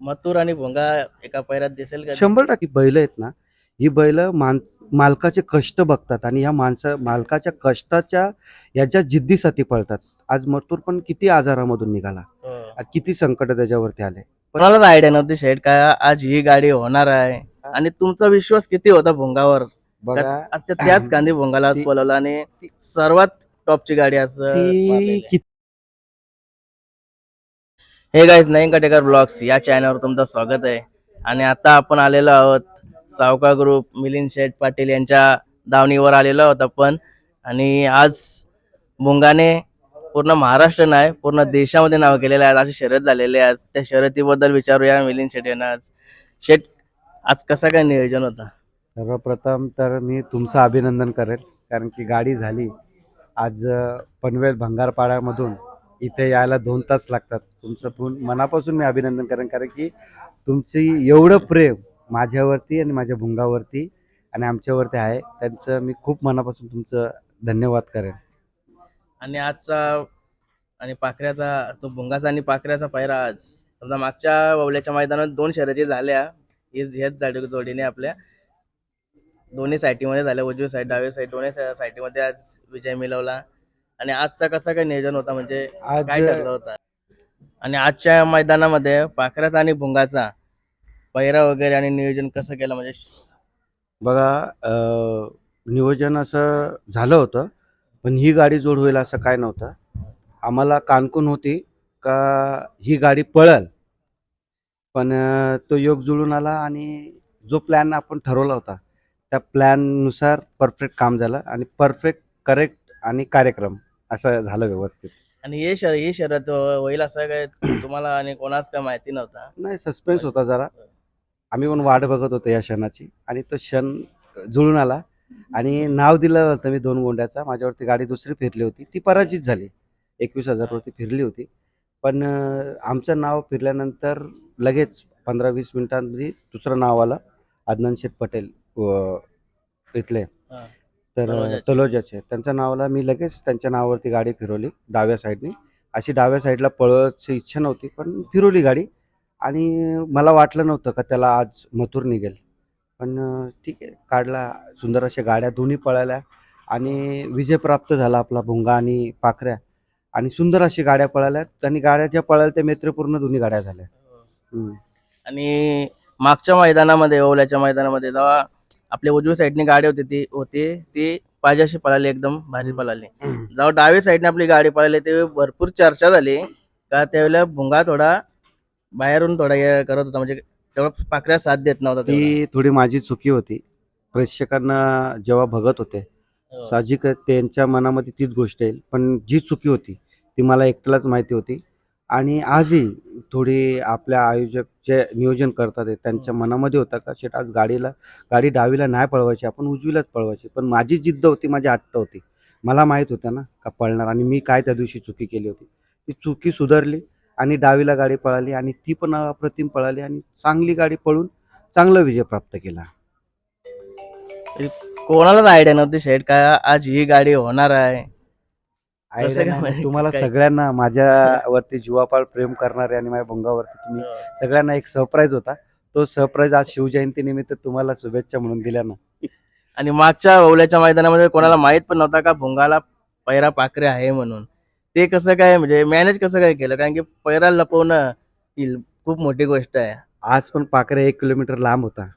मथुर आणि भोंगा एका पैरात दिसेल का? शंभर टक्के बैल आहेत ना ही बैल मान मालकाचे कष्ट बघतात आणि ह्या माणसा मालकाच्या कष्टाच्या याच्या जिद्दीसाठी पळतात. आज मथुर पण किती आजारामधून निघाला. हो. आज किती संकट त्याच्यावरती आले. कोणालाच आयडिया नव्हती शेट काय? आज ही गाडी होणार आहे. आणि तुमचा विश्वास किती होता भोंगावर? बघा. आजच्या त्याच गांधी भोंगाला आज बोलवलं आणि सर्वात टॉपची गाडी असं ती मानलेली. किती हे गाईज नयन कटेकर ब्लॉग्स या चॅनलवर तुमचं स्वागत आहे. आणि आता आपण आलेलो आहोत सावका ग्रुप मिलिंद शेठ पाटील यांच्या दावणीवर आलेलो आहोत आपण. आणि आज मुंगाने पूर्ण महाराष्ट्र नाही पूर्ण देशामध्ये नाव केलेलं आहे अशी शर्यत झालेली आहे आज त्या शर्यतीबद्दल विचारूया मिलिंद शेठ यांना आज. शेठ आज कसा काय नियोजन होता? सर्वप्रथम तर मी तुमचं अभिनंदन करेल कारण की गाडी झाली. आज पनवेल भंगारपाड्यामधून इथे यायला दोन तास लागतात. तुमचं पूर्ण मनापासून मी अभिनंदन करेन कारण की तुमची एवढं प्रेम माझ्यावरती आणि माझ्या भुंगावरती आणि आमच्यावरती आहे. त्यांचं मी खूप मनापासून तुमचं धन्यवाद करेन. आणि आजचा आणि पाखऱ्याचा तो भुंगाचा आणि पाखऱ्याचा पायरा आज. समजा मागच्या बावल्याच्या मैदानात दोन शर्यती झाल्या. हेच ह्याच जाडी जोडीने आपल्या दोन्ही साईटीमध्ये झाल्या. उजवी साईड डावी साईड दोन्ही साईटीमध्ये आज विजय मिळवला. आणि आजचा कसा काय नियोजन होता? म्हणजे आज काय ठरलं होतं? आणि आजच्या मैदानामध्ये पाखऱ्याचा आणि भुंगाचा पैरा वगैरे आणि नियोजन कसं केलं? म्हणजे बघा अं, नियोजन असं झालं होतं पण ही गाडी जोड होईल असं काय नव्हतं. आम्हाला कानकून होती का ही गाडी पळल. पण अं, तो योग जुळून आला आणि जो प्लॅन आपण ठरवला होता त्या प्लॅननुसार परफेक्ट काम झालं आणि परफेक्ट करेक्ट आणि कार्यक्रम. असं झालं व्यवस्थित. आणि हे शर ही शर्यत होईल असं काय तुम्हाला आणि कोणाच काय माहिती नव्हता? नाही सस्पेन्स होता जरा. आम्ही पण वाट बघत होतो या क्षणाची आणि तो क्षण जुळून आला. आणि नाव दिलं होतं मी दोन गोंड्याचा. माझ्यावरती गाडी दुसरी फिरली होती. ती पराजित झाली. एकवीस हजारवरती फिरली होती. पण आमचं नाव फिरल्यानंतर लगेच पंधरा वीस मिनिटांमध्ये दुसरं नाव आलं. अदनान शेठ पटेल इथले. तर तलोजाचे. त्यांच्या नावाला मी लगेच त्यांच्या नावावरती गाडी फिरवली डाव्या साईडनी. अशी डाव्या साईडला पळवायची इच्छा नव्हती पण फिरवली गाडी. आणि मला वाटलं नव्हतं का त्याला आज मथुर निघेल. पण ठीक आहे काढला. सुंदर अशा गाड्या दोन्ही पळाल्या. आणि विजय प्राप्त झाला आपला भुंगा आणि पाखऱ्या. आणि सुंदर अशी गाड्या पळाल्या. आणि गाड्या ज्या पळाल्या त्या मैत्रीपूर्ण दोन्ही गाड्या झाल्या. हम्म. आणि मागच्या मैदानामध्ये ओवल्याच्या मैदानामध्ये जेव्हा आपल्या उजवी साईडने गाडी होती ती होती ती पाहिजे पळाली एकदम भारी पळाली. जेव्हा डावी साईडने आपली गाडी पळाली ते भरपूर चर्चा झाली. का त्यावेळेला भुंगा थोडा बाहेरून थोडा हे करत होता म्हणजे तेव्हा पाकऱ्या साथ देत नव्हता तेवढा. ती थोडी माझी चुकी होती. प्रेक्षकांना जेव्हा बघत होते हो. साहजिक त्यांच्या मनामध्ये तीच गोष्ट येईल. पण जी चुकी होती ती मला एकट्यालाच माहिती होती. आणि आजही थोडी आपल्या आयोजक जे नियोजन करतात त्यांच्या मनामध्ये होता का शेट आज गाडीला गाडी डावीला नाही पळवायची आपण उजवीलाच पळवायची. पण माझी जिद्द होती माझी हट्ट होती. मला माहीत होतं ना का पळणार आणि मी काय त्या दिवशी चुकी केली होती. ती चुकी सुधारली आणि डावीला गाडी पळाली आणि ती पण अप्रतिम पळाली आणि चांगली गाडी पळून चांगला विजय प्राप्त केला. कोणालाच आयडिया नव्हती शेट काय आज ही गाडी होणार आहे? तुम्हाला काय? सगळ्यांना माझ्यावरती जीवापाळ प्रेम करणारे आणि माझ्या भंगावरती तुम्ही सगळ्यांना एक सरप्राईज होता. तो सरप्राईज आज शिवजयंती निमित्त तुम्हाला शुभेच्छा म्हणून दिल्या ना. आणि मागच्या ओवल्याच्या मैदानामध्ये कोणाला माहीत पण नव्हता का भुंगाला पैरा पाखरे आहे म्हणून. ते कसं काय म्हणजे मॅनेज कसं काय केलं? कारण की पैरा लपवणं ही खूप मोठी गोष्ट आहे. आज पण पाकऱ्या एक किलोमीटर लांब होता.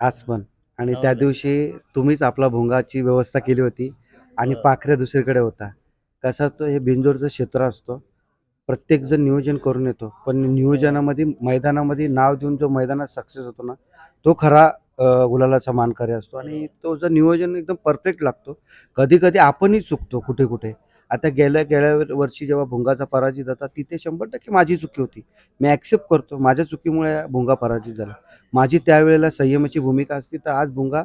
आज पण. आणि हो त्या ना. दिवशी तुम्हीच आपला भोंगाची व्यवस्था केली होती. आणि. पाखऱ्या दुसरीकडे होता. कसं असतं हे बिंजोरचं क्षेत्र असतो. प्रत्येक जण नियोजन करून येतो. पण नियोजनामध्ये मैदानामध्ये नाव देऊन जो मैदानात सक्सेस होतो ना तो खरा गुलालाचा मानकरी असतो. आणि तो जर नियोजन एकदम परफेक्ट लागतो. कधी कधी आपणही चुकतो कुठे कुठे आता गेल्या गेल्या वर्षी जेव्हा भुंगाचा पराजित होता तिथे शंभर टक्के माझी चुकी होती. मी ॲक्सेप्ट करतो. माझ्या चुकीमुळे भुंगा पराजित झाला. माझी त्यावेळेला संयमाची भूमिका असती तर आज भुंगा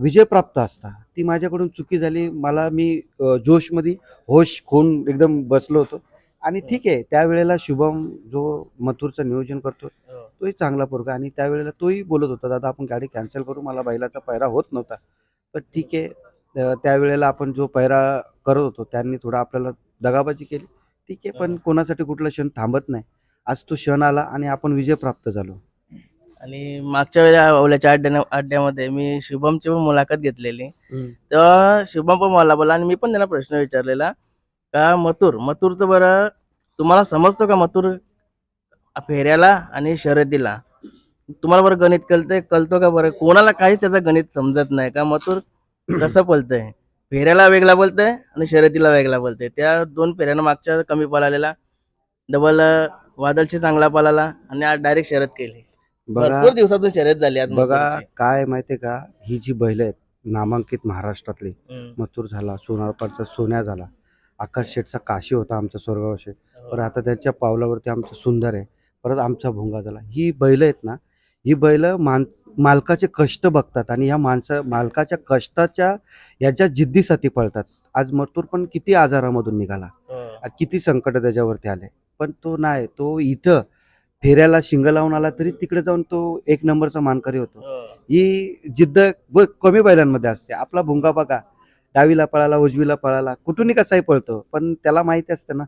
विजय प्राप्त असता. ती माझ्याकडून चुकी झाली. मला मी जोशमध्ये होश खून एकदम बसलो होतो. आणि ठीक आहे त्यावेळेला शुभम जो मथुरचं नियोजन करतो तोही चांगला पोरगा आणि त्यावेळेला तोही बोलत होता दादा आपण गाडी कॅन्सल करू. मला बैलाचा पैरा होत नव्हता. पण ठीक आहे त्यावेळेला आपण जो पैरा करत होतो त्यांनी थोडा आपल्याला दगाबाजी केली. ठीक आहे पण कोणासाठी कुठला क्षण थांबत नाही. आज तो क्षण आला आणि आपण विजय प्राप्त झालो. आणि मागच्या वेळेला ओल्याच्या अड्ड्या अड्ड्यामध्ये मी शुभमची पण मुलाखत घेतलेली. तेव्हा शुभम पण मला बोला आणि मी पण त्याला प्रश्न विचारलेला का मथुर मथुरचं बरं तुम्हाला समजतो का मथुर फेऱ्याला आणि शर्यतीला? तुम्हाला बरं गणित कळतंय कळतो का बरं? कोणाला काहीच त्याचं गणित समजत नाही का मथुर कसं पळतंय फेऱ्याला वेगळा बोलतंय आणि शर्यतीला वेगळा बोलतंय. त्या दोन फेऱ्यानं मागच्या कमी पळालेला. डबल वादळशी चांगला पळाला आणि आज डायरेक्ट शर्यत केली. भरपूर दिवसातून शर्यत झाली बघा. काय माहितीये का? ही जी बैल आहेत नामांकित महाराष्ट्रातली. मथुर झाला सोनारपाडचा सोन्या झाला आकाश शेठचा काशी होता आमचा स्वर्गावशे परत आता त्यांच्या पावलावरती आमचं सुंदर आहे परत आमचा भोंगा झाला. ही बैल आहेत ना ही बैल मान मालकाचे कष्ट बघतात आणि ह्या माणसा मालकाच्या कष्टाच्या याच्या जिद्दीसाठी पळतात. आज मथुर पण किती आजारामधून निघाला. हो. आज किती संकट त्याच्यावरती आले. पण तो नाही तो इथं फेऱ्याला शिंग लावून आला तरी तिकडे जाऊन तो एक नंबरचा मानकरी होतो. हो. ही जिद्द ब- कमी बैलांमध्ये असते. आपला भुंगा बघा. डावीला पळाला उजवीला पळाला. कुठूनही कसाही पळतो. पण त्याला माहिती असतं ना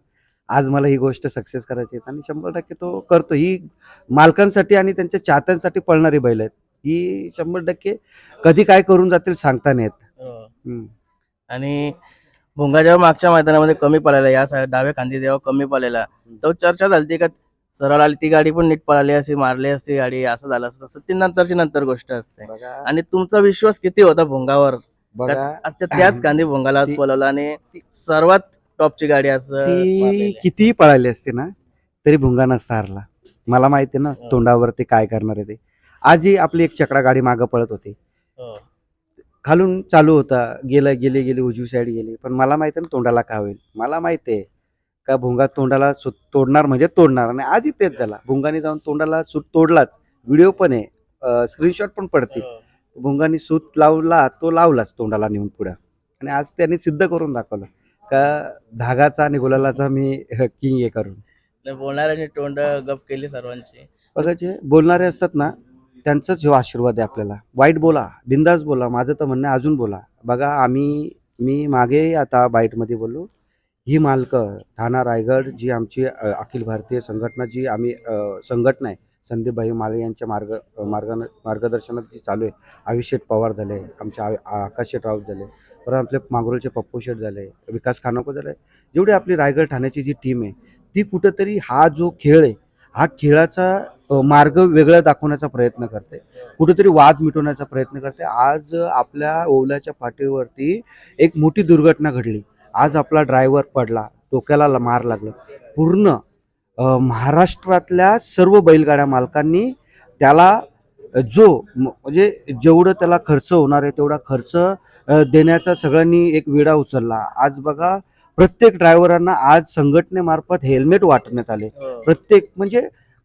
आज मला ही गोष्ट सक्सेस करायची आहे. आणि शंभर टक्के तो करतो. ही मालकांसाठी आणि त्यांच्या चाहत्यांसाठी पळणारी बैल आहेत. ही शंभर टक्के कधी काय करून जातील सांगता नाही येत. हो. हम्म. आणि भोंगा जेव्हा मागच्या मैदानामध्ये कमी पळाला या side डाव्या खांदी जेव्हा कमी पळाला तेव्हा चर्चा झाली का सरळ आली ती गाडी पण नीट पळाली अशी मारली असती गाडी असं झालं असं तसं ती नंतरची नंतर गोष्ट असते. बघा. आणि तुमचा विश्वास किती होता भोंगावर? बघा. त्याच गांधी भोंगाला आज ती- पळवलं आणि सर्वात टॉपची गाडी असं ती मारलेली. कितीही पळाली असते ना तरी भुंगा नसता हरला. मला माहिती आहे ना हो. तोंडावरती काय करणार आहे ते. आजही आपली एक चकडा गाडी मागं पळत होती. हो. खालून चालू होता. गेलं गेले गेले उजवी साईड गेली. पण मला माहिती आहे ना तोंडाला काय होईल? मला माहिती आहे. का भुंगा तोंडाला सु- तोडणार म्हणजे तोडणार. आणि आजही तेच झाला. भुंगाने जाऊन तोंडाला सूत तोडलाच. व्हिडिओ पण आहे. स्क्रीनशॉट पण पडतील. हो. भुंगाने सूत लावला तो लावलाच तोंडाला नेऊन पुढं. आणि आज त्यांनी सिद्ध करून दाखवलं. का धागाचा आणि गुलालाचा मी किंग हे करून. बोलणाऱ्याने तोंड गप केली सर्वांची. बघा जे बोलणारे असतात ना त्यांचाच ह्यो आशीर्वाद आहे आपल्याला. वाईट बोला बिंदास बोला. माझं तर म्हणणं अजून बोला. बघा आम्ही मी मागे आता बाईटमध्ये बोललो. ही मालकं ठाणा रायगड जी आमची अखिल भारतीय संघटना जी आम्ही संघटना आहे संदीपभाई माले यांच्या मार्ग मार्गानं मार्गदर्शनात जी चालू आहे. अभिषेक पवार झाले आमचे आकाश राऊत झाले परत आपले मांगरोळचे पप्पू शेठ झाले विकास खानोको झाले. जेवढी आपली रायगड ठाण्याची जी टीम आहे ती कुठंतरी हा जो खेळ आहे हा खेळाचा मार्ग वेगळा दाखवण्याचा प्रयत्न करते. कुठेतरी वाद मिटवण्याचा प्रयत्न करते. आज आपल्या ओवल्याच्या पाठीवरती एक मोठी दुर्घटना घडली. आज आपला ड्रायव्हर पडला डोक्याला मार लागलं. पूर्ण महाराष्ट्रातल्या सर्व बैलगाड्या मालकांनी त्याला जो म्हणजे जेवढं त्याला खर्च होणार आहे तेवढा खर्च देण्याचा सगळ्यांनी एक विडा उचलला. आज बघा प्रत्येक ड्रायव्हरांना आज संघटनेमार्फत हेल्मेट वाटण्यात आले. हो. प्रत्येक म्हणजे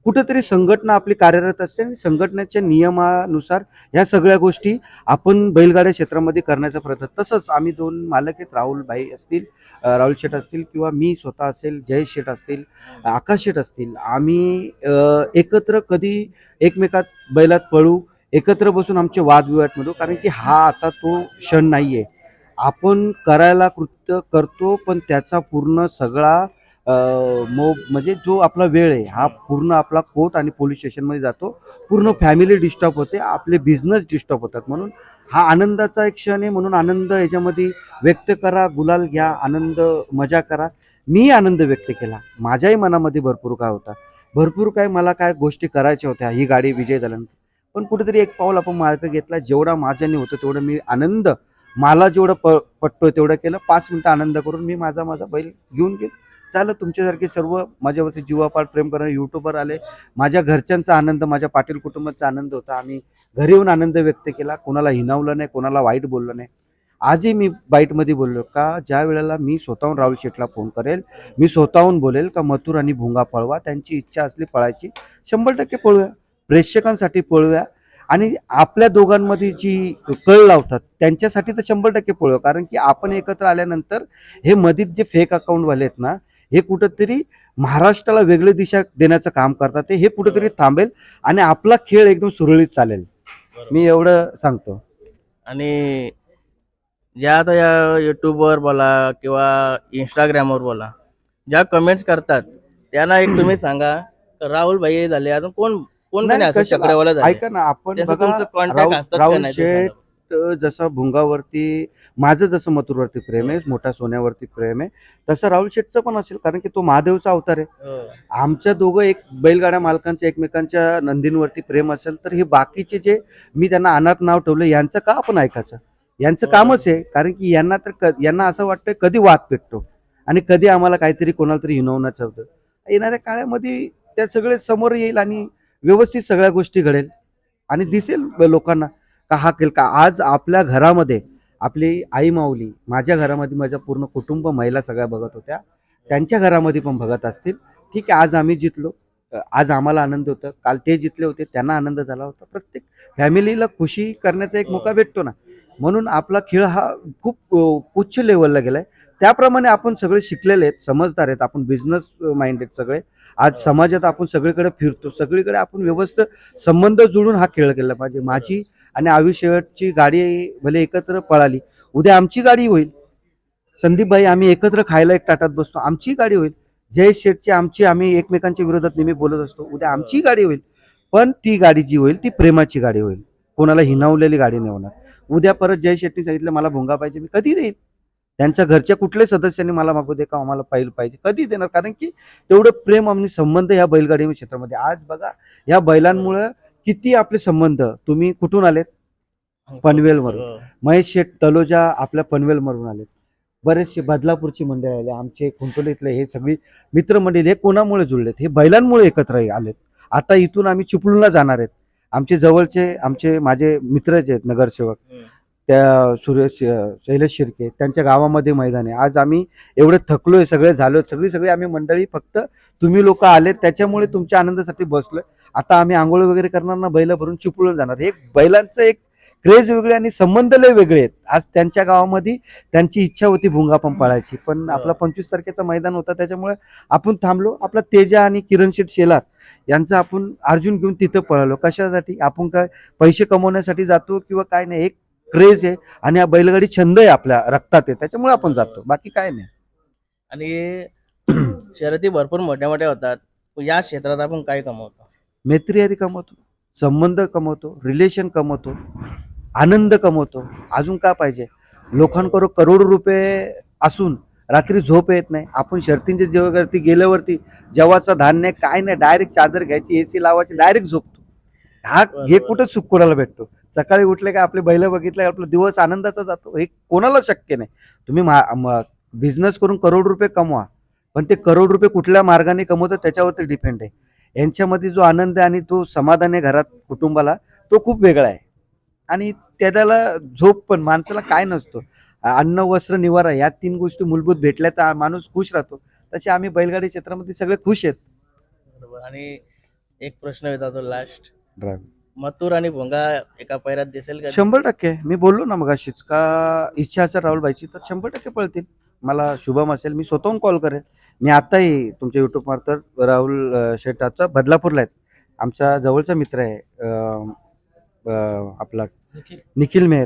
कुठेतरी संघटना आपली कार्यरत असते आणि संघटनेच्या नियमानुसार ह्या सगळ्या गोष्टी आपण बैलगाड्या क्षेत्रामध्ये करण्याचा प्रयत्न तसंच आम्ही दोन मालक आहेत राहुल भाई असतील राहुल शेठ असतील किंवा मी स्वतः असेल जयेश शेठ असतील आकाश शेठ असतील. आम्ही एकत्र कधी एकमेकात बैलात पळू एकत्र बसून आमचे वादविवाद मिळू कारण की हा आता तो क्षण नाही आहे आपण करायला कृत्य करतो पण त्याचा पूर्ण सगळा मो म्हणजे जो आपला वेळ आहे हा पूर्ण आपला कोर्ट आणि पोलीस स्टेशनमध्ये जातो. पूर्ण फॅमिली डिस्टर्ब होते आपले बिझनेस डिस्टर्ब होतात. म्हणून हा आनंदाचा एक क्षण आहे म्हणून आनंद याच्यामध्ये व्यक्त करा गुलाल घ्या आनंद मजा करा. मी आनंद व्यक्त केला. माझ्याही मनामध्ये भरपूर काय होता. भरपूर काय मला काय गोष्टी करायच्या होत्या. ही गाडी विजय झाल्यानंतर. पण कुठेतरी एक पाऊल आपण मार्ग घेतला. जेवढा माझ्याने होतं तेवढं मी आनंद मला जेवढं प पटतोय तेवढं केलं. पाच मिनटं आनंद करून मी माझा माझा बैल घेऊन गेलो. झालं. तुमच्यासारखे सर्व माझ्यावरती जीवापाड प्रेम करणारे युट्यूबर आले. माझ्या घरच्यांचा आनंद माझ्या पाटील कुटुंबाचा आनंद होता. आम्ही घरी येऊन आनंद व्यक्त केला. कोणाला हिनावलं नाही कोणाला वाईट बोललं नाही. आजही मी बाईटमध्ये बोललो का ज्या वेळेला मी स्वतःहून राहुल शेठला फोन करेल मी स्वतःहून बोलेल का मथुर आणि भुंगा पळवा त्यांची इच्छा असली पळायची. शंभर टक्के पळूया. प्रेक्षकांसाठी पळूया. आणि आपल्या दोघांमध्ये जी कळ लावतात त्यांच्यासाठी तर शंभर टक्के पळूया. कारण की आपण एकत्र आल्यानंतर हे मधीत जे फेक अकाउंटवाले आहेत ना हे कुठंतरी महाराष्ट्राला वेगळी दिशा देण्याचं काम करतात ते हे कुठंतरी थांबेल आणि आपला खेळ एकदम सुरळीत चालेल. मी एवढं सांगतो. आणि ज्या आता या युट्यूबवर बोला किंवा इंस्टाग्रामवर बोला ज्या कमेंट्स करतात त्यांना एक तुम्ही सांगा राहुल भाई झाले अजून कोण कोण ऐका ना आपण राहुल शेठ जसं भुंगावरती माझं जसं मथुरवरती प्रेम आहे मोठ्या सोन्यावरती प्रेम आहे तसं राहुल शेठचं पण असेल कारण की तो महादेवचा अवतार आहे. हो. आमच्या दोघं एक बैलगाड्या मालकांचं एकमेकांच्या नंदींवरती प्रेम असेल तर हे बाकीचे जे मी त्यांना अनाथ नाव ठेवलं यांचं का आपण ऐकायचं? यांचं हो. कामच आहे कारण की यांना तर यांना असं वाटतं कधी वाद पेटतो? आणि कधी आम्हाला काहीतरी कोणाला तरी हिनवण्याचं होतं येणाऱ्या काळामध्ये त्या सगळे समोर येईल आणि व्यवस्थित सगळ्या गोष्टी घडेल आणि दिसेल लोकांना. का हा केल का? आज आपल्या घरामध्ये आपली आई माऊली माझ्या घरामध्ये माझ्या पूर्ण कुटुंब महिला सगळ्या बघत होत्या. त्यांच्या घरामध्ये पण बघत असतील. ठीक आहे आज आम्ही जितलो आज आम्हाला आनंद होता. काल ते जितले होते त्यांना आनंद झाला होता. प्रत्येक फॅमिलीला खुशी करण्याचा एक मौका भेटतो ना. म्हणून आपला खेळ हा खूप उच्च लेवलला गेलाय. त्याप्रमाणे आपण सगळे शिकलेले आहेत समजदार आहेत. आपण बिझनेस माइंडेड सगळे. आज हो. समाजात आपण सगळीकडे फिरतो. सगळीकडे आपण व्यवस्थित संबंध जुळून हा खेळ केला पाहिजे. माझी आणि आयुष्यची गाडी भले एकत्र पळाली उद्या आमची गाडी होईल. संदीपभाई आम्ही एकत्र खायला एक ताटात बसतो आमची गाडी होईल. जय शेठची आमची आम्ही एकमेकांच्या विरोधात नेहमी बोलत असतो उद्या आमची गाडी होईल. पण ती गाडी जी होईल ती प्रेमाची गाडी होईल. कोणाला हिनावलेली गाडी नाही होणार. उद्या परत जय शेट्टी सांगितलं मला भोंगा पाहिजे मी कधी देईल त्यांच्या घरच्या कुठल्याही सदस्यांनी मला मागू दे का आम्हाला पाहिलं पाहिजे कधी देणार? कारण की तेवढं प्रेम आणि संबंध ह्या बैलगाडी क्षेत्रामध्ये. आज बघा या बैलांमुळं किती आपले संबंध? तुम्ही कुठून आलेत? पनवेलवरून. हो. महेश शेठ तलोजा आपल्या पनवेलमधून आले बरेचसे बदलापूरची मंडळी आले आमचे खुंटोलीतले हे सगळी मित्रमंडळी हे कोणामुळे जुळलेत? हे बैलांमुळे एकत्र आलेत. आता इथून आम्ही चिपळूणला जाणार आहेत. आमचे जवळचे आमचे माझे मित्र जे आहेत नगरसेवक. त्या सुरेश शैलेश शिर्के त्यांच्या गावामध्ये मैदान आहे. आज आम्ही एवढे थकलोय सगळे झालोय सगळी सगळी आम्ही मंडळी फक्त तुम्ही लोक आले त्याच्यामुळे तुमच्या आनंदासाठी बसलोय. आता आम्ही आंघोळ वगैरे करणार ना बैल भरून चिपळूण जाणार. हे बैलांचं एक क्रेज वेगळे आणि संबंध लय वेगळे आहेत. आज त्यांच्या गावामध्ये त्यांची इच्छा होती भुंगा पण पाळायची. पण आपला पंचवीस तारखेचा मैदान होता त्याच्यामुळे आपण थांबलो. आपला तेजा आणि किरण शेठ शेलार यांचं आपण अर्जुन घेऊन तिथं पळालो. कशासाठी? आपण काय पैसे कमवण्यासाठी जातो किंवा काय नाही? एक क्रेज आहे आणि हा बैलगाडी छंद आहे आपल्या रक्तात आहे. त्याच्यामुळे आपण जातो. बाकी काय नाही. आणि शर्यती भरपूर मोठ्या मोठ्या होतात. या क्षेत्रात आपण काय कमवतो? मैत्रीहारी कमवतो संबंध कमवतो रिलेशन कमवतो आनंद कमवतो. अजून का पाहिजे? लोकांकडून करोड रुपये असून रात्री झोप येत नाही. आपण शर्तींच्या जेव्हावरती गेल्यावरती जेव्हाचं धान्य काय नाही डायरेक्ट चादर घ्यायची एसी लावायची डायरेक्ट झोपतो. हा हे. कुठं सुख कोणाला भेटतो? सकाळी उठले का आपले बैल बघितले आपला दिवस आनंदाचा जातो. हे कोणाला शक्य नाही. तुम्ही बिझनेस करून करोड रुपये कमवा. पण ते करोड रुपये कुठल्या मार्गाने कमवतो त्याच्यावरती डिपेंड आहे. यांच्यामध्ये जो आनंद आहे आणि तो समाधान आहे घरात कुटुंबाला तो खूप वेगळा आहे. आणि त्याला झोप पण माणसाला काय नसतो. अन्न वस्त्र निवारा या तीन गोष्टी मूलभूत भेटल्या तर माणूस खुश राहतो. तसे आम्ही बैलगाडी क्षेत्रामध्ये सगळे खुश आहेत. बरोबर. आणि एक प्रश्न विचारतो लास्ट मथुर आणि भोंगा एका पैरात दिसेल का? शंभर टक्के. मी बोललो ना मग अशीच का इच्छा असेल राहुलबाईची तर शंभर टक्के पळतील. मला शुभम असेल मी स्वतःहून कॉल करेल. मी आताही तुमच्या युट्यूब मार्फत राहुल आता बदलापूरला आहेत आमचा जवळचा मित्र आहे अं, अं, आपला निखिल. मेहर.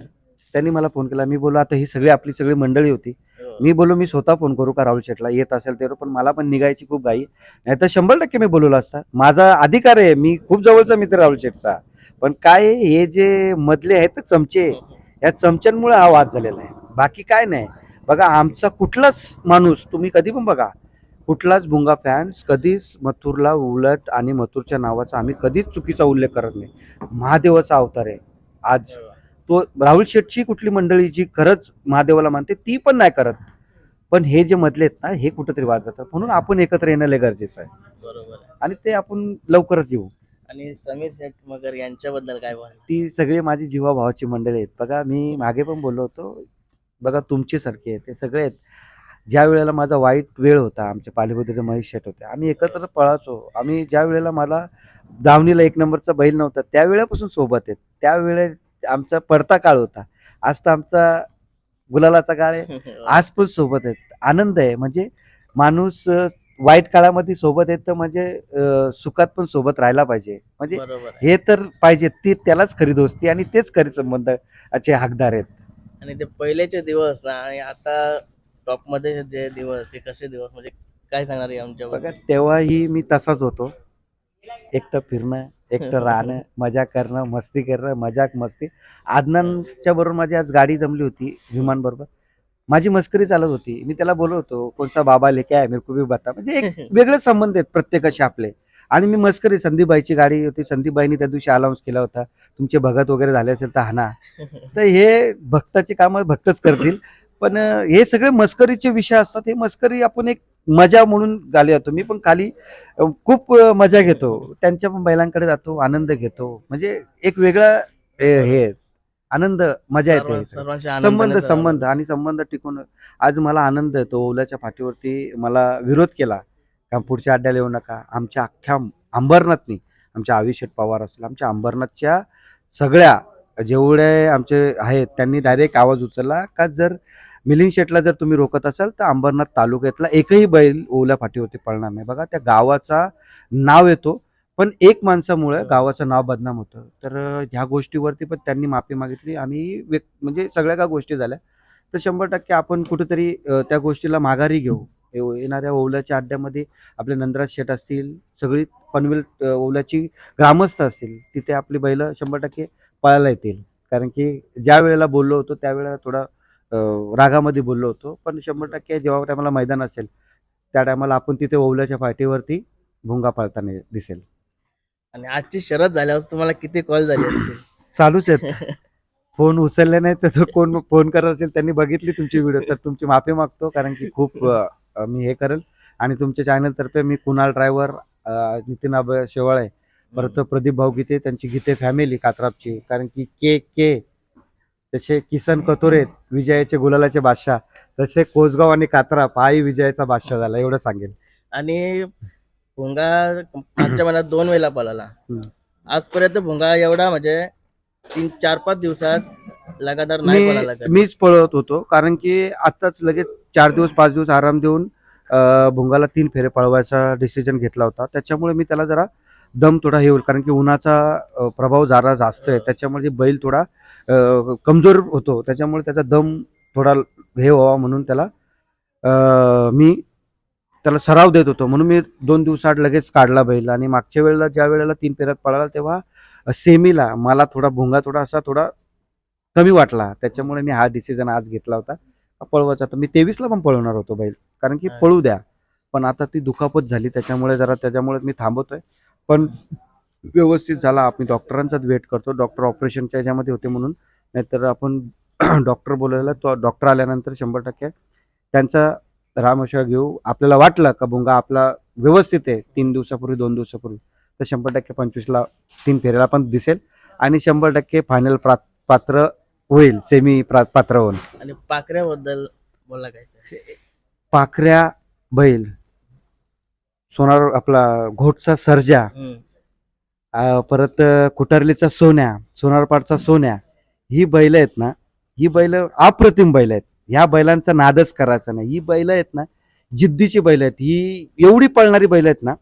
त्यांनी मला फोन केला. मी बोललो आता ही सगळी आपली सगळी मंडळी होती. हो. मी बोललो मी स्वतः फोन करू का राहुल शेठला? येत असेल तर पण मला पण निघायची खूप घाई. नाही तर शंभर टक्के मी बोलवलं असता. माझा अधिकार आहे मी खूप जवळचा मित्र राहुल शेठचा. पण काय आहे, हे जे मधले आहेत ते चमचे या चमच्यांमुळे हा वाद झालेला आहे. बाकी काय नाही. बघा आमचा कुठलाच माणूस तुम्ही कधी पण बघा कुठलाच भुंगा फॅन्स कधीच मथुरला उलट आणि मथुरच्या नावाचा आम्ही कधीच चुकीचा उल्लेख करत नाही. महादेवाचा अवतार आहे. आज तो राहुल शेठची कुठली मंडळी जी खरंच महादेवाला मानते ती पण नाही करत. पण हे जे मधले आहेत ना हे कुठेतरी वाद करतात म्हणून आपण एकत्र येणं लय गरजेचं आहे. बरोबर आहे. आणि ते आपण लवकरच येऊ. आणि समीर शेठ मगर यांच्याबद्दल काय बोल ती सगळी माझी जीवा भावाची मंडळी आहेत. बघा मी मागे पण बोललो होतो. बघा तुमचे सारखे आहेत. ते सगळे आहेत. ज्या वेळेला माझा वाईट वेळ होता आमच्या पालिबुद्धीचे महेश शेट होते आम्ही एकत्र पळायचो. आम्ही ज्या वेळेला मला दावणीला एक नंबरचा बैल नव्हता त्या वेळेपासून सोबत आहेत. त्यावेळे आमचा पडता काळ होता. आज तर आमचा गुलालाचा काळ आहे. आज पण सोबत आहेत. आनंद आहे. म्हणजे माणूस वाईट काळामध्ये सोबत आहेत तर म्हणजे सुखात पण सोबत राहायला पाहिजे. म्हणजे. हे तर पाहिजे. ती त्यालाच खरी दोस्ती आणि तेच खरी संबंधाचे हकदार आहेत. आणि ते पहिलेचे दिवस ना आणि आता टॉपमध्ये जे दिवस हे कसे दिवस म्हणजे काय सांगणार आहे आमच्या बघा तेव्हाही मी तसाच होतो. एकटं फिरणं एकटं राहणं मजा करणं मस्ती करणं मजाक मस्ती. आदनांच्या बरोबर माझी आज गाडी जमली होती विमान बरोबर माझी मस्करी चालत होती. मी त्याला बोलत होतो कोणसा बाबा लेके आहे मेरे को भी बता. म्हणजे एक वेगळे संबंध आहेत प्रत्येकाशी आपले. आणि मी मस्करी संदीपबाईची गाडी होती. संदीपबाईंनी त्या दिवशी अलाउन्स केला होता तुमचे भगत वगैरे झाले असेल तर हाना. तर हे भक्ताची कामं भक्तच करतील. पण हे सगळे मस्करीचे विषय असतात. हे मस्करी आपण एक मजा म्हणून गाली जातो. मी पण खाली खूप मजा घेतो. त्यांच्या पण बैलांकडे जातो आनंद घेतो. म्हणजे एक वेगळा हे. आनंद मजा येते संबंध. संबंध आणि संबंध टिकून आज मला आनंद येतो. ओल्याच्या पाठीवरती मला विरोध केला. का पुढच्या अड्ड्याला येऊ नका. आमच्या अख्ख्या अंबरनाथनी आमच्या आविषेट पवार असेल आमच्या अंबरनाथच्या सगळ्या जेवढे आमचे आहेत त्यांनी डायरेक्ट आवाज उचलला. का जर मिलिंद शेटला जर तुम्ही रोखत असाल तर अंबरनाथ तालुक्यातला एकही बैल ओल्या पाठीवरती पळणार नाही. बघा त्या गावाचा नाव येतो पण एक माणसामुळे गावाचं नाव बदनाम होतं. तर ह्या गोष्टीवरती पण त्यांनी माफी मागितली आणि व्यक- म्हणजे सगळ्या का गोष्टी झाल्या? तर शंभर टक्के आपण कुठेतरी त्या गोष्टीला माघारी घेऊ. येव- येणाऱ्या ओल्याच्या अड्ड्यामध्ये आपले नंदराज शेठ असतील सगळी पनवेल अं, ओल्याची ग्रामस्थ असतील तिथे आपली बैल शंभर टक्के पळायला येतील. कारण की ज्या वेळेला बोललो होतो त्यावेळेला थोडा रागामध्ये बोललो होतो. पण शंभर टक्के जेव्हा टायमाला मैदान असेल त्या टायमाला आपण तिथे ओवल्याच्या पाठीवरती भुंगा पाळताना दिसेल. आणि आजची शरद झाल्यावर तुम्हाला किती कॉल झाले असतील? चालूच आहेत. फोन उचलले नाही तर कोण फोन करत असेल त्यांनी बघितली तुमची व्हिडिओ तर तुमची माफी मागतो कारण की खूप मी हे करेल. आणि तुमच्या चॅनल तर्फे मी कुणाल ड्रायव्हर नितीन आब शेवाळे परत प्रदीप भाऊ गीते त्यांची गीते फॅमिली कात्रापची कारण की के के तसे किसन कतोरे विजयाचे गुलालाचे बादशाह तसे कोसगाव आणि कात्राप हाही विजयाचा बादशाह झाला एवढं सांगेल आणि भुंगा मागच्या महिन्यात दोन वेळेला पळाला. आजपर्यंत भुंगा एवढा म्हणजे तीन चार पाच दिवसात लगातार नाही पळाला. मीच पळत होतो कारण की आताच लगेच चार दिवस पाच दिवस आराम देऊन अं, भुंगाला तीन फेरे पळवायचा डिसिजन घेतला होता त्याच्यामुळे मी त्याला जरा दम थोडा हे होईल. कारण की उन्हाचा प्रभाव जरा जास्त आहे. त्याच्यामुळे बैल थोडा कमजोर होतो. त्याच्यामुळे त्याचा दम थोडा हे व्हावा म्हणून त्याला मी त्याला सराव देत होतो. म्हणून मी दोन दिवसाआड लगेच काढला बैल. आणि मागच्या वेळेला ज्या वेळेला तीन फेऱ्यात पळाला तेव्हा सेमीला मला थोडा भुंगा थोडा असा थोडा कमी वाटला. त्याच्यामुळे मी हा डिसिजन आज घेतला होता. पळवायचा तर मी तेवीसला पण पळवणार होतो बैल. कारण की. पळू द्या. पण आता ती दुखापत झाली. त्याच्यामुळे जरा त्याच्यामुळे मी थांबवतोय पण व्यवस्थित झाला. आम्ही डॉक्टरांचाच वेट करतो. डॉक्टर ऑपरेशनच्या ह्याच्यामध्ये होते म्हणून. नाहीतर आपण डॉक्टर बोलायला तो डॉक्टर आल्यानंतर शंभर टक्के त्यांचा रामशा घेऊ. आपल्याला वाटलं का भुंगा आपला व्यवस्थित आहे. तीन दिवसापूर्वी दोन दिवसापूर्वी. तर शंभर टक्के पंचवीसला तीन फेऱ्याला पण दिसेल. आणि शंभर टक्के फायनल पात्र होईल. सेमी पात्र होईल आणि पाखऱ्याबद्दल बोला काय? पाखऱ्या बैल. सोनार आपला घोटचा सर्जा. परत कुटारलीचा सोन्या सोनारपाडचा सोन्या. ही बैल आहेत ना ही बैल अप्रतिम बैल आहेत. ह्या बैलांचा नादच करायचा नाही. ही बैल आहेत ना जिद्दीची बैल आहेत. ही एवढी पळणारी बैल आहेत ना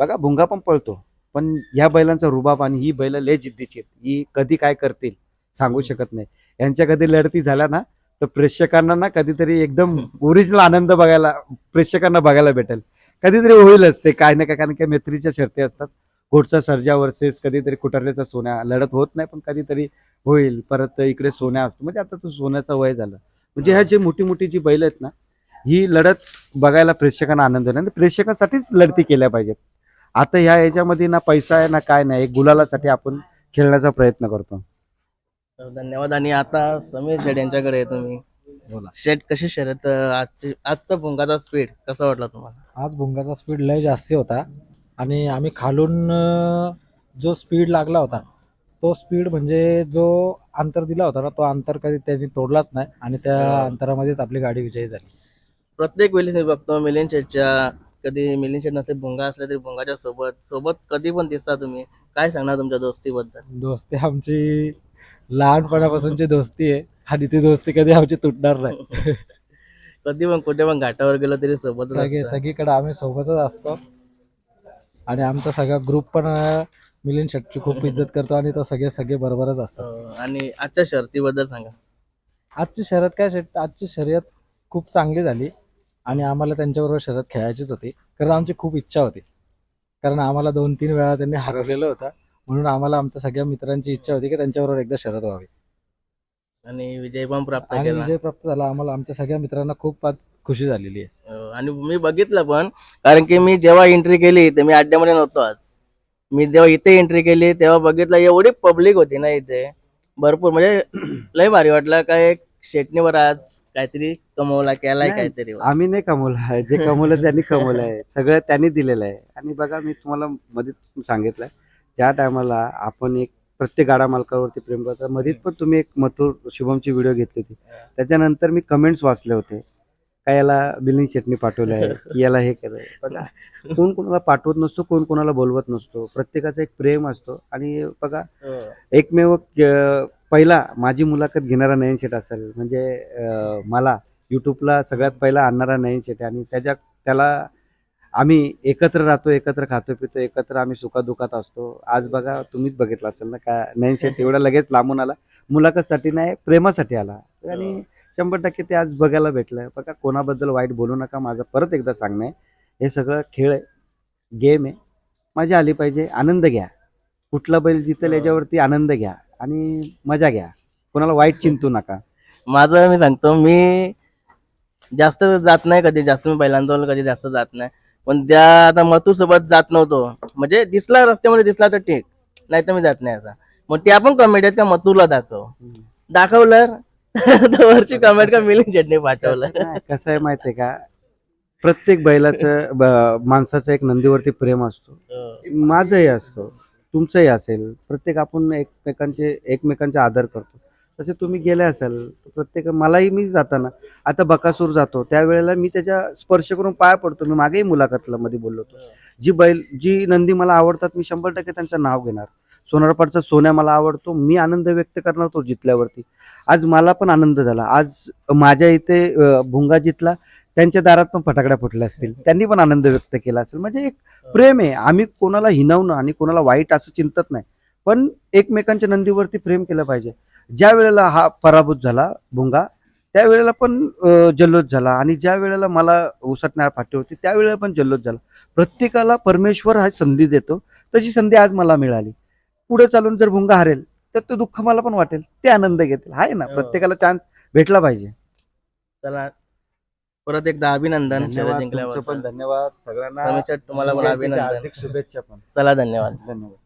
बघा भुंगा पण पळतो. पण ह्या बैलांचा रुबाब आणि ही बैल लय जिद्दीची आहेत. ही कधी काय करतील सांगू शकत नाही. यांच्या कधी लढती झाल्या ना तर प्रेक्षकांना ना कधीतरी एकदम ओरिजिनल आनंद बघायला प्रेक्षकांना बघायला भेटेल. कधीतरी होईलच ते काय ना काय कारण की मैत्रीच्या शर्ती असतात. घोटचा सर्जा वर्सेस कधीतरी कुटरल्याचा सोन्या. लढत होत नाही पण कधीतरी होईल. परत इकडे सोन्या असतो. म्हणजे आता तो सोन्याचा वय झालं. म्हणजे ह्या जी मोठी मोठी जी बैल आहेत ना ही लढत बघायला प्रेक्षकांना आनंद आणि प्रेक्षकांसाठीच लढती केल्या पाहिजेत. आता ह्या याच्यामध्ये ना पैसा आहे ना काय नाही एक गुलालासाठी आपण खेळण्याचा प्रयत्न करतो. धन्यवाद. आणि आता समीर शेट यांच्याकडे तुम्ही. बोला. शेट कशी शर्यत आजची आजचा भुंगाचा स्पीड कसा वाटला तुम्हाला? आज भुंगाचा स्पीड लय जास्ती होता. आणि आम्ही खालून अं, जो स्पीड लागला होता तो स्पीड म्हणजे जो अंतर दिला होता ना तो अंतर कधी त्यांनी तोडलाच नाही आणि त्या हा. अंतरामध्येच आपली गाडी विजयी झाली. प्रत्येक वेळी मी बघतो मिलिंद शेटच्या कधी मिलिंद शेट नसले भुंगा असले तरी भुंगाच्या सोबत सोबत कधी पण दिसता तुम्ही. काय सांगणार तुमच्या दोस्तीबद्दल? दोस्ती आमची लहानपणापासूनची दोस्ती आहे. आणि ती दोस्ती कधी आमची तुटणार नाही. कधी पण कुठे पण घाटावर गेलो तरी सगळे असता. सगळीकडे आम्ही सोबतच असतो. आणि आमचा सगळा ग्रुप पण मिलिंद शेट्टी खूप इज्जत करतो आणि तो सगळे सगळे बरोबरच असतात. हो, आणि आजच्या शर्तीबद्दल सांगा. आजची शर्यत काय शेट आजची शर्यत खूप चांगली झाली. आणि आम्हाला त्यांच्याबरोबर शर्यत खेळायचीच होती. कारण आमची खूप इच्छा होती. कारण आम्हाला दोन तीन वेळा त्यांनी हरवलेलं होतं. म्हणून आम्हाला आमच्या सगळ्या मित्रांची इच्छा होती की त्यांच्याबरोबर एकदा शरद व्हावी. आणि विजय पण प्राप्त आणि केला. विजय प्राप्त झाला. आम्हाला आमच्या सगळ्या मित्रांना खूप आज खुशी झालेली आहे. अं, आणि मी बघितलं पण कारण की मी जेव्हा एंट्री केली तर मी अड्ड्यामध्ये नव्हतो आज. मी जेव्हा इथे एंट्री केली तेव्हा बघितलं एवढी पब्लिक होती ना इथे. भरपूर म्हणजे लय भारी वाटलं. काय एक शेटणीवर आज काहीतरी कमवला केलाय नाही, काहीतरी. आम्ही नाही कमवलं. आहे जे कमवलं त्यांनी कमवलं आहे सगळं त्यांनी दिलेलं आहे. आणि बघा मी तुम्हाला मध्ये सांगितलं ज्या टायमाला आपण एक प्रत्येक गाडा मालकावरती प्रेम करता मध्ये पण तुम्ही एक मथुर शुभमची व्हिडिओ घेतली होती. त्याच्यानंतर मी कमेंट्स वाचले होते. काय याला बिलिंग शेटनी पाठवलं आहे? की याला हे केलंय? बघा कोण कोणाला पाठवत नसतो कोण कोणाला बोलवत नसतो. प्रत्येकाचा एक प्रेम असतो. आणि बघा. एकमेव पहिला माझी मुलाखत घेणारा नयन शेट असेल. म्हणजे मला यूट्यूबला सगळ्यात पहिला आणणारा नयन शेट आणि त्याच्या त्याला आम्ही एकत्र राहतो एकत्र खातो पितो एकत्र आम्ही सुखादुखात असतो. आज बघा तुम्हीच बघितलं असेल ना का नयन शेट एवढा लगेच लांबून आला. मुलाखतसाठी नाही प्रेमासाठी आला. आणि शंभर टक्के ते आज बघायला भेटलं. बघा कोणाबद्दल वाईट बोलू नका माझं परत एकदा सांगणं आहे. हे सगळं खेळ आहे गेम आहे. मजा आली पाहिजे आनंद घ्या. कुठला बैल जितेल हो. याच्यावरती आनंद घ्या आणि मजा घ्या. कोणाला वाईट चिंतू नका. माझं मी सांगतो मी जास्त जात नाही कधी जास्त मी पहिल्यांदा कधी जास्त जात नाही. पण त्या आता मथुर सोबत जात नव्हतो. म्हणजे दिसला रस्त्यामध्ये दिसला तर ठीक. नाही तर मी जात नाही असा. मग ते आपण कमेंट आहेत का मथुरला दाखव. दाखवलं. तर वरची कमेंट का मिलिंद चटणी पाठवलं. कसं आहे माहितीये का? प्रत्येक बैलाचं माणसाचं एक नंदीवरती प्रेम असतो. माझंही असतो. तुमचंही असेल. प्रत्येक आपण एकमेकांचे एकमेकांचा आदर करतो. तसे तुम्ही गेले असाल तर प्रत्येक मलाही मी जाताना आता बकासूर जातो त्यावेळेला मी त्याच्या स्पर्श करून पाया पडतो मी मागेही मुलाखतला मध्ये बोललो होतो. जी बैल जी नंदी मला आवडतात मी शंभर टक्के त्यांचं नाव घेणार. सोनारपाडचा सोन्या मला आवडतो मी आनंद व्यक्त करणार तो जितल्यावरती. आज मला पण आनंद झाला. आज माझ्या इथे भुंगा जितला त्यांच्या दारात पण फटाकड्या फुटल्या असतील. त्यांनी पण आनंद व्यक्त केला असेल. म्हणजे एक प्रेम आहे. आम्ही कोणाला हिनवणं आणि कोणाला वाईट असं चिंतत नाही. पण एकमेकांच्या नंदीवरती प्रेम केलं पाहिजे. ज्या वेळेला हा पराभूत झाला भुंगा त्यावेळेला पण जल्लोष झाला. आणि ज्या वेळेला मला उसटणार फाटी होती त्यावेळेला पण जल्लोष झाला. प्रत्येकाला परमेश्वर हा संधी देतो. तशी संधी आज मला मिळाली. पुढे चालून जर भुंगा हरेल तर तो दुःख मला पण वाटेल. ते आनंद घेतील. आहे ना? हो. प्रत्येकाला चान्स भेटला पाहिजे. चला. परत एकदा अभिनंदन. जिंकल्यावर पण धन्यवाद. सगळ्यांना तुम्हाला पण अभिनंदन. शुभेच्छा पण. चला धन्यवाद. धन्यवाद.